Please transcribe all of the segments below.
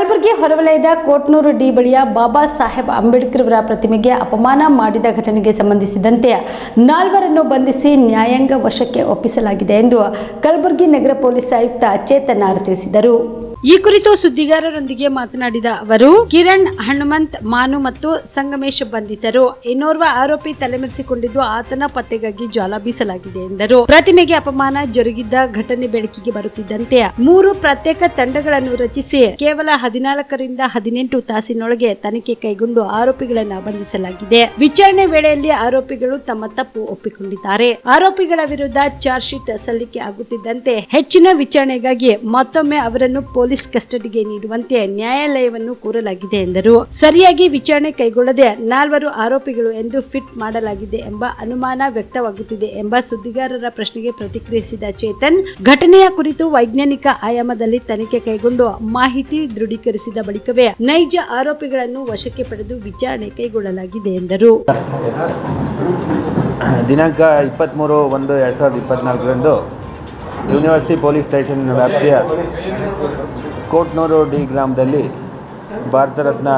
ಕಲಬುರಗಿ ಹೊರವಲಯದ ಕೋಟ್ನೂರು ಡಿ ಬಳಿಯ ಬಾಬಾ ಸಾಹೇಬ್ ಅಂಬೇಡ್ಕರ್ ಅವರ ಪ್ರತಿಮೆಗೆ ಅಪಮಾನ ಮಾಡಿದ ಘಟನೆಗೆ ಸಂಬಂಧಿಸಿದಂತೆ ನಾಲ್ವರನ್ನು ಬಂಧಿಸಿ ನ್ಯಾಯಾಂಗ ವಶಕ್ಕೆ ಒಪ್ಪಿಸಲಾಗಿದೆ ಎಂದು ಕಲಬುರಗಿ ನಗರ ಪೊಲೀಸ್ ಆಯುಕ್ತ ಚೇತನ್ ತಿಳಿಸಿದರು. ಈ ಕುರಿತು ಸುದ್ದಿಗಾರರೊಂದಿಗೆ ಮಾತನಾಡಿದ ಅವರು, ಕಿರಣ್, ಹನುಮಂತ್, ಮಾನು ಮತ್ತು ಸಂಗಮೇಶ್ ಬಂಧಿತರು. ಇನ್ನೋರ್ವ ಆರೋಪಿ ತಲೆಮರೆಸಿಕೊಂಡಿದ್ದು ಆತನ ಪತ್ತೆಗಾಗಿ ಜ್ವಾಲ ಬೀಸಲಾಗಿದೆ ಎಂದರು. ಪ್ರತಿಮೆಗೆ ಅಪಮಾನ ಜರುಗಿದ್ದ ಘಟನೆ ಬೆಳಕಿಗೆ ಬರುತ್ತಿದ್ದಂತೆ ಮೂರು ಪ್ರತ್ಯೇಕ ತಂಡಗಳನ್ನು ರಚಿಸಿ ಕೇವಲ ಹದಿನಾಲ್ಕರಿಂದ ಹದಿನೆಂಟು ತಾಸಿನೊಳಗೆ ತನಿಖೆ ಕೈಗೊಂಡು ಆರೋಪಿಗಳನ್ನು ಬಂಧಿಸಲಾಗಿದೆ. ವಿಚಾರಣೆ ವೇಳೆಯಲ್ಲಿ ಆರೋಪಿಗಳು ತಮ್ಮ ತಪ್ಪು ಒಪ್ಪಿಕೊಂಡಿದ್ದಾರೆ. ಆರೋಪಿಗಳ ವಿರುದ್ಧ ಚಾರ್ಜ್ ಶೀಟ್ ಸಲ್ಲಿಕೆ ಆಗುತ್ತಿದ್ದಂತೆ ಹೆಚ್ಚಿನ ವಿಚಾರಣೆಗಾಗಿ ಮತ್ತೊಮ್ಮೆ ಅವರನ್ನು ಪೊಲೀಸ್ ಕಸ್ಟಡಿಗೆ ನೀಡುವಂತೆ ನ್ಯಾಯಾಲಯವನ್ನು ಕೋರಲಾಗಿದೆ ಎಂದರು. ಸರಿಯಾಗಿ ವಿಚಾರಣೆ ಕೈಗೊಳ್ಳದೆ ನಾಲ್ವರು ಆರೋಪಿಗಳು ಎಂದು ಫಿಟ್ ಮಾಡಲಾಗಿದೆ ಎಂಬ ಅನುಮಾನ ವ್ಯಕ್ತವಾಗುತ್ತಿದೆ ಎಂಬ ಸುದ್ದಿಗಾರರ ಪ್ರಶ್ನೆಗೆ ಪ್ರತಿಕ್ರಿಯಿಸಿದ ಚೇತನ್, ಘಟನೆಯ ಕುರಿತು ವೈಜ್ಞಾನಿಕ ಆಯಾಮದಲ್ಲಿ ತನಿಖೆ ಕೈಗೊಂಡು ಮಾಹಿತಿ ದೃಢೀಕರಿಸಿದ ಬಳಿಕವೇ ನೈಜ ಆರೋಪಿಗಳನ್ನು ವಶಕ್ಕೆ ಪಡೆದು ವಿಚಾರಣೆ ಕೈಗೊಳ್ಳಲಾಗಿದೆ ಎಂದರು. ದಿನಾಂಕ ಇಪ್ಪತ್ತ್ಮೂರು ಒಂದು ಎರಡು ಸಾವಿರದ ಇಪ್ಪತ್ತ್ನಾಲ್ಕರಂದು ಯೂನಿವರ್ಸಿಟಿ ಪೊಲೀಸ್ ಸ್ಟೇಷನ್ ವ್ಯಾಪ್ತಿಯ ಕೋಟ್ನೂರು ಡಿ ಗ್ರಾಮದಲ್ಲಿ ಭಾರತ ರತ್ನ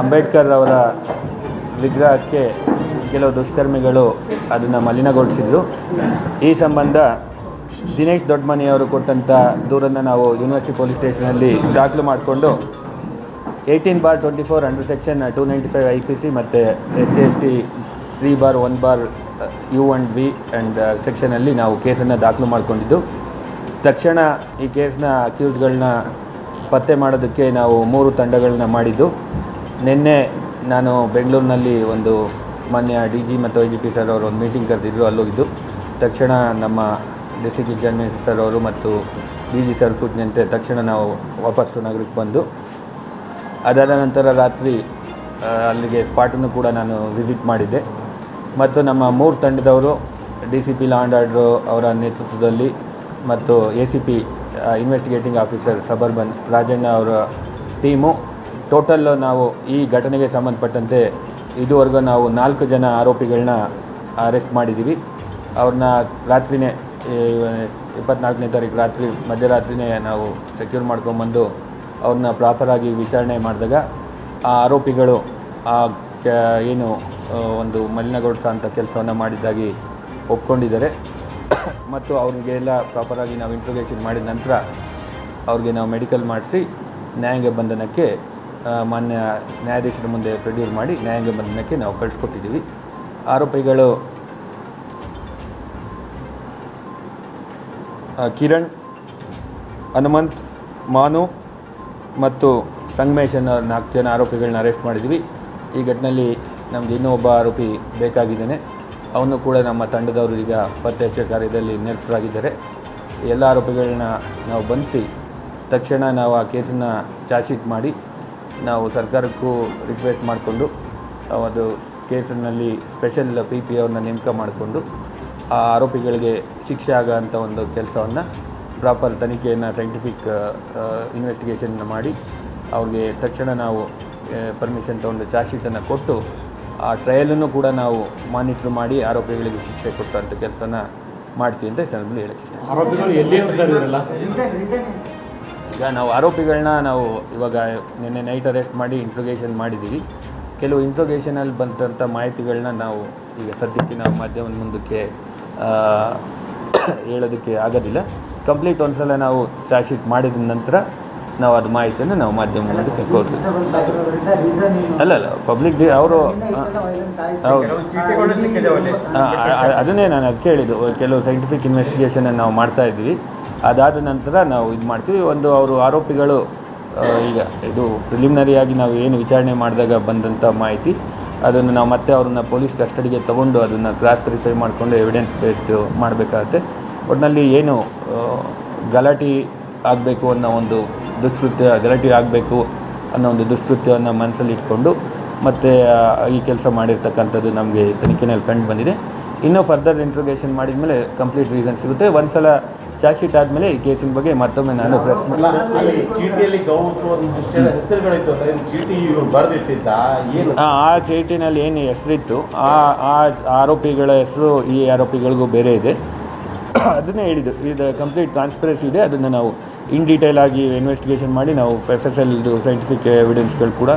ಅಂಬೇಡ್ಕರ್ ಅವರ ವಿಗ್ರಹಕ್ಕೆ ಕೆಲವು ದುಷ್ಕರ್ಮಿಗಳು ಅದನ್ನು ಮಲಿನಗೊಳಿಸಿದರು. ಈ ಸಂಬಂಧ ದಿನೇಶ್ ದೊಡ್ಡಮನಿಯವರು ಕೊಟ್ಟಂಥ ದೂರನ್ನು ನಾವು ಯೂನಿವರ್ಸಿಟಿ ಪೊಲೀಸ್ ಸ್ಟೇಷನಲ್ಲಿ ದಾಖಲು ಮಾಡಿಕೊಂಡು eighteen bar twenty four under section two ninety five I P C ಮತ್ತು S C S T three bar, one bar, U and V and ಸೆಕ್ಷನಲ್ಲಿ ನಾವು ಕೇಸನ್ನು ದಾಖಲು ಮಾಡಿಕೊಂಡಿದ್ದು. ತಕ್ಷಣ ಈ ಕೇಸ್ನ ಅಕ್ಯೂಸ್ಗಳನ್ನ ಪತ್ತೆ ಮಾಡೋದಕ್ಕೆ ನಾವು ಮೂರು ತಂಡಗಳನ್ನ ಮಾಡಿದ್ದು. ನಿನ್ನೆ ನಾನು ಬೆಂಗಳೂರಿನಲ್ಲಿ ಒಂದು ಮಾನ್ಯ ಡಿ ಜಿ ಮತ್ತು ಐ ಜಿ ಪಿ ಸರ್ ಅವರು ಒಂದು ಮೀಟಿಂಗ್ ಕರೆದಿದ್ದರು ಅಲ್ಲೋಗಿದ್ದು. ತಕ್ಷಣ ನಮ್ಮ ಡಿಸ್ಟ್ರಿಕ್ಟ್ ಎಕ್ಸಾಮಿನೇಷನ್ ಸರ್ ಅವರು ಮತ್ತು ಡಿ ಜಿ ಸರ್ ಸೂಚನೆಯಂತೆ ತಕ್ಷಣ ನಾವು ವಾಪಸ್ಸು ನಗರಕ್ಕೆ ಬಂದು. ಅದಾದ ನಂತರ ರಾತ್ರಿ ಅಲ್ಲಿಗೆ ಸ್ಪಾಟನ್ನು ಕೂಡ ನಾನು ವಿಸಿಟ್ ಮಾಡಿದ್ದೆ. ಮತ್ತು ನಮ್ಮ ಮೂರು ತಂಡದವರು D C P law and order ಅವರ ನೇತೃತ್ವದಲ್ಲಿ ಮತ್ತು A C P investigating officer suburban Rajanna ಅವರ ಟೀಮು. ಟೋಟಲ್ ನಾವು ಈ ಘಟನೆಗೆ ಸಂಬಂಧಪಟ್ಟಂತೆ ಇದುವರೆಗೂ ನಾವು ನಾಲ್ಕು ಜನ ಆರೋಪಿಗಳನ್ನ ಅರೆಸ್ಟ್ ಮಾಡಿದ್ದೀವಿ. ಅವ್ರನ್ನ ರಾತ್ರಿನೇ, ಈ, ಇಪ್ಪತ್ನಾಲ್ಕನೇ ತಾರೀಕು ರಾತ್ರಿ, ಮಧ್ಯರಾತ್ರಿನೇ ನಾವು ಸೆಕ್ಯೂರ್ ಮಾಡ್ಕೊಂಬಂದು ಅವ್ರನ್ನ ಪ್ರಾಪರಾಗಿ ವಿಚಾರಣೆ ಮಾಡಿದಾಗ ಆ ಆರೋಪಿಗಳು ಆ ಏನು ಒಂದು ಮಲಿನಗೊಳಿಸೋ ಅಂತ ಕೆಲಸವನ್ನು ಮಾಡಿದ್ದಾಗಿ ಒಪ್ಕೊಂಡಿದ್ದಾರೆ. ಮತ್ತು ಅವ್ರಿಗೆಲ್ಲ ಪ್ರಾಪರಾಗಿ ನಾವು ಇಂಟ್ರೋಗೇಷನ್ ಮಾಡಿದ ನಂತರ ಅವ್ರಿಗೆ ನಾವು ಮೆಡಿಕಲ್ ಮಾಡಿಸಿ ನ್ಯಾಯಾಂಗ ಬಂಧನಕ್ಕೆ ಮಾನ್ಯ ನ್ಯಾಯಾಧೀಶರ ಮುಂದೆ ಪ್ರೊಡ್ಯೂಸ್ ಮಾಡಿ ನ್ಯಾಯಾಂಗ ಬಂಧನಕ್ಕೆ ನಾವು ಕಳಿಸ್ಕೊಟ್ಟಿದ್ದೀವಿ. ಆರೋಪಿಗಳು ಕಿರಣ್, ಹನುಮಂತ್, ಮಾನು ಮತ್ತು ಸಂಗಮೇಶ್ ಅನ್ನೋ ನಾಲ್ಕು ಜನ ಆರೋಪಿಗಳನ್ನ ಅರೆಸ್ಟ್ ಮಾಡಿದ್ವಿ ಈ ಘಟನೆಯಲ್ಲಿ ನಮಗೆ ಇನ್ನೂ ಒಬ್ಬ ಆರೋಪಿ ಬೇಕಾಗಿದ್ದಾನೆ. ಅವನು ಕೂಡ ನಮ್ಮ ತಂಡದವರು ಈಗ ಪತ್ತೆ ಹಚ್ಚ ಕಾರ್ಯದಲ್ಲಿ ನಿರತರಾಗಿದ್ದಾರೆ. ಎಲ್ಲ ಆರೋಪಿಗಳನ್ನ ನಾವು ಬಂಧಿಸಿ, ತಕ್ಷಣ ನಾವು ಆ ಕೇಸನ್ನು ಚಾರ್ಜ್ ಶೀಟ್ ಮಾಡಿ, ನಾವು ಸರ್ಕಾರಕ್ಕೂ ರಿಕ್ವೆಸ್ಟ್ ಮಾಡಿಕೊಂಡು, ಅದು ಕೇಸಿನಲ್ಲಿ ಸ್ಪೆಷಲ್ ಪಿ ಪಿ ಅವ್ರನ್ನ ನೇಮಕ ಮಾಡಿಕೊಂಡು, ಆ ಆರೋಪಿಗಳಿಗೆ ಶಿಕ್ಷೆ ಆಗೋಂಥ ಒಂದು ಕೆಲಸವನ್ನು ಪ್ರಾಪರ್ ತನಿಖೆಯನ್ನು ಸೈಂಟಿಫಿಕ್ ಇನ್ವೆಸ್ಟಿಗೇಷನ್ ಮಾಡಿ, ಅವ್ರಿಗೆ ತಕ್ಷಣ ನಾವು ಪರ್ಮಿಷನ್ ತೊಗೊಂಡು ಚಾರ್ಜ್ ಶೀಟನ್ನು ಕೊಟ್ಟು ಆ ಟ್ರಯಲನ್ನು ಕೂಡ ನಾವು ಮಾನಿಟ್ರ್ ಮಾಡಿ ಆರೋಪಿಗಳಿಗೆ ಶಿಕ್ಷೆ ಕೊಟ್ಟಂಥ ಕೆಲಸನ ಮಾಡ್ತೀವಿ ಅಂತ ಈ ಸಂದರ್ಭದಲ್ಲಿ ಹೇಳಕ್ಕೆ ಇಷ್ಟ. ಈಗ ನಾವು ಆರೋಪಿಗಳನ್ನ ನಾವು ಇವಾಗ ನಿನ್ನೆ ನೈಟ್ ಅರೆಸ್ಟ್ ಮಾಡಿ ಇಂಟ್ರೋಗೇಷನ್ ಮಾಡಿದ್ದೀವಿ. ಕೆಲವು ಇಂಟ್ರೋಗೇಷನಲ್ಲಿ ಬಂದಂಥ ಮಾಹಿತಿಗಳನ್ನ ನಾವು ಈಗ ಸದ್ಯಕ್ಕೆ ನಾವು ಮಾಧ್ಯಮದ ಮುಂದಕ್ಕೆ ಹೇಳೋದಕ್ಕೆ ಆಗೋದಿಲ್ಲ. ಕಂಪ್ಲೀಟ್ ಒಂದ್ಸಲ ನಾವು ಚಾರ್ಜ್ ಶೀಟ್ ಮಾಡಿದ ನಂತರ ನಾವು ಅದು ಮಾಹಿತಿಯನ್ನು ನಾವು ಮಾಧ್ಯಮ ಕೊಡ್ತೀವಿ. ಕೋರ್ತೀವಿ ಅಲ್ಲ ಅಲ್ಲ ಪಬ್ಲಿಕ್ ಡಿ ಅವರು ಹೌದು. ಅದನ್ನೇ ನಾನು ಅದು ಕೇಳಿದ್ದು. ಕೆಲವು ಸೈಂಟಿಫಿಕ್ ಇನ್ವೆಸ್ಟಿಗೇಷನ್ ನಾವು ಮಾಡ್ತಾ ಇದ್ವಿ. ಅದಾದ ನಂತರ ನಾವು ಇದು ಮಾಡ್ತೀವಿ. ಒಂದು ಅವರು ಆರೋಪಿಗಳು ಈಗ ಇದು ಪ್ರಿಲಿಮಿನರಿಯಾಗಿ ನಾವು ಏನು ವಿಚಾರಣೆ ಮಾಡಿದಾಗ ಬಂದಂಥ ಮಾಹಿತಿ ಅದನ್ನು ನಾವು ಮತ್ತೆ ಅವ್ರನ್ನ ಪೊಲೀಸ್ ಕಸ್ಟಡಿಗೆ ತೊಗೊಂಡು ಅದನ್ನು ಕ್ರಾಸ್ ವೆರಿಫೈ ಮಾಡಿಕೊಂಡು ಎವಿಡೆನ್ಸ್ ಬೇಸ್ಡ್ ಮಾಡಬೇಕಾಗುತ್ತೆ. ಒಟ್ಟಿನಲ್ಲಿ ಏನು ಗಲಾಟೆ ಆಗಬೇಕು ಅನ್ನೋ ಒಂದು ದುಷ್ಕೃತ್ಯ ಗಲಾಟೆ ಆಗಬೇಕು ಅನ್ನೋ ಒಂದು ದುಷ್ಕೃತ್ಯವನ್ನು ಮನಸ್ಸಲ್ಲಿ ಇಟ್ಕೊಂಡು ಮತ್ತು ಈ ಕೆಲಸ ಮಾಡಿರ್ತಕ್ಕಂಥದ್ದು ನಮಗೆ ತನಿಖೆನಲ್ಲಿ ಕಂಡು ಬಂದಿದೆ. ಇನ್ನೂ ಫರ್ದರ್ ಇಂಟ್ರೋಗೇಷನ್ ಮಾಡಿದ ಮೇಲೆ ಕಂಪ್ಲೀಟ್ ರೀಸನ್ ಸಿಗುತ್ತೆ. ಒಂದು ಸಲ ಚಾರ್ಜ್ ಶೀಟ್ ಆದಮೇಲೆ ಈ ಕೇಸಿನ ಬಗ್ಗೆ ಮತ್ತೊಮ್ಮೆ ನಾನು ಪ್ರೆಸ್ ಆ ಚೀಟಿನಲ್ಲಿ ಏನು ಹೆಸರಿತ್ತು ಆ ಆ ಆರೋಪಿಗಳ ಹೆಸರು ಈ ಆರೋಪಿಗಳಿಗೂ ಬೇರೆ ಇದೆ. ಅದನ್ನೇ ಹೇಳಿದ್ದು. ಇದು ಕಂಪ್ಲೀಟ್ ಟ್ರಾನ್ಸ್ಪರೆನ್ಸಿ ಇದೆ. ಅದನ್ನು ನಾವು ಇನ್ ಡೀಟೇಲ್ ಆಗಿ ಇನ್ವೆಸ್ಟಿಗೇಷನ್ ಮಾಡಿ ನಾವು ಎಫ್ ಎಸ್ ಎಲ್ದು ಸೈಂಟಿಫಿಕ್ ಎವಿಡೆನ್ಸ್ಗಳು ಕೂಡ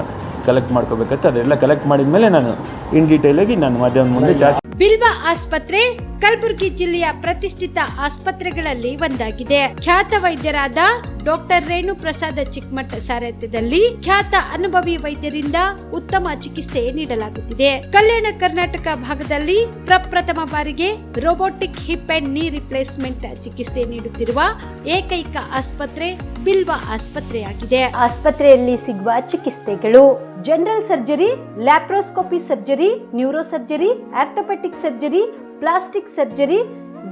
ಕಲೆಕ್ಟ್ ಮಾಡ್ಕೋಬೇಕಂತ ಅದೆಲ್ಲ ಕಲೆಕ್ಟ್ ಮಾಡಿದ ಮೇಲೆ ನಾನು ಇನ್ ಡೀಟೇಲ್ ಆಗಿ ನಾನು ಮಾಧ್ಯಮದ ಮುಂದೆ ಜಾಸ್ತಿ ಬಿಲ್ವ ಆಸ್ಪತ್ರೆ ಕಲಬುರಗಿ ಜಿಲ್ಲೆಯ ಪ್ರತಿಷ್ಠಿತ ಆಸ್ಪತ್ರೆಗಳಲ್ಲಿ ಒಂದಾಗಿದೆ. ಖ್ಯಾತ ವೈದ್ಯರಾದ ಡಾಕ್ಟರ್ ರೇಣು ಪ್ರಸಾದ ಚಿಕ್ಕಮಠ ಸಾರಥ್ಯದಲ್ಲಿ ಖ್ಯಾತ ಅನುಭವಿ ವೈದ್ಯರಿಂದ ಉತ್ತಮ ಚಿಕಿತ್ಸೆ ನೀಡಲಾಗುತ್ತಿದೆ. ಕಲ್ಯಾಣ ಕರ್ನಾಟಕ ಭಾಗದಲ್ಲಿ ಪ್ರಪ್ರಥಮ ಬಾರಿಗೆ robotic hip and knee replacement ಚಿಕಿತ್ಸೆ ನೀಡುತ್ತಿರುವ ಏಕೈಕ ಆಸ್ಪತ್ರೆ ಬಿಲ್ವಾ ಆಸ್ಪತ್ರೆಯಾಗಿದೆ. ಆಸ್ಪತ್ರೆಯಲ್ಲಿ ಸಿಗುವ ಚಿಕಿತ್ಸೆಗಳು general surgery laparoscopy surgery neuro surgery orthopaedic surgery plastic surgery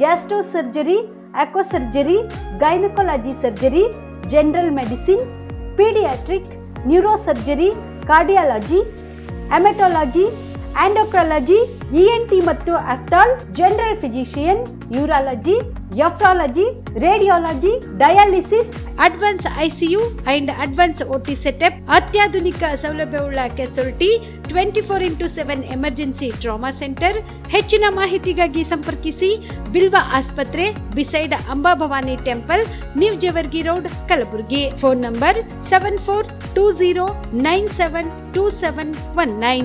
gastro surgery onco surgery gynaecology surgery general medicine paediatric neuro surgery cardiology haematology endocrinology ENT ಮತ್ತು ophthal general physician urology nephrology radiology dialysis advance ICU and advance OT setup ಅತ್ಯಾಧುನಿಕ ಸೌಲಭ್ಯವುಳ್ಳ casualty twenty four into seven emergency trauma centre. ಹೆಚ್ಚಿನ ಮಾಹಿತಿಗಾಗಿ ಸಂಪರ್ಕಿಸಿ. ಬಿಲ್ವ ಆಸ್ಪತ್ರೆ, beside Ambabhavani temple, new Jewargi road, Kalaburagi. Phone number seven four two zero nine seven two seven one nine.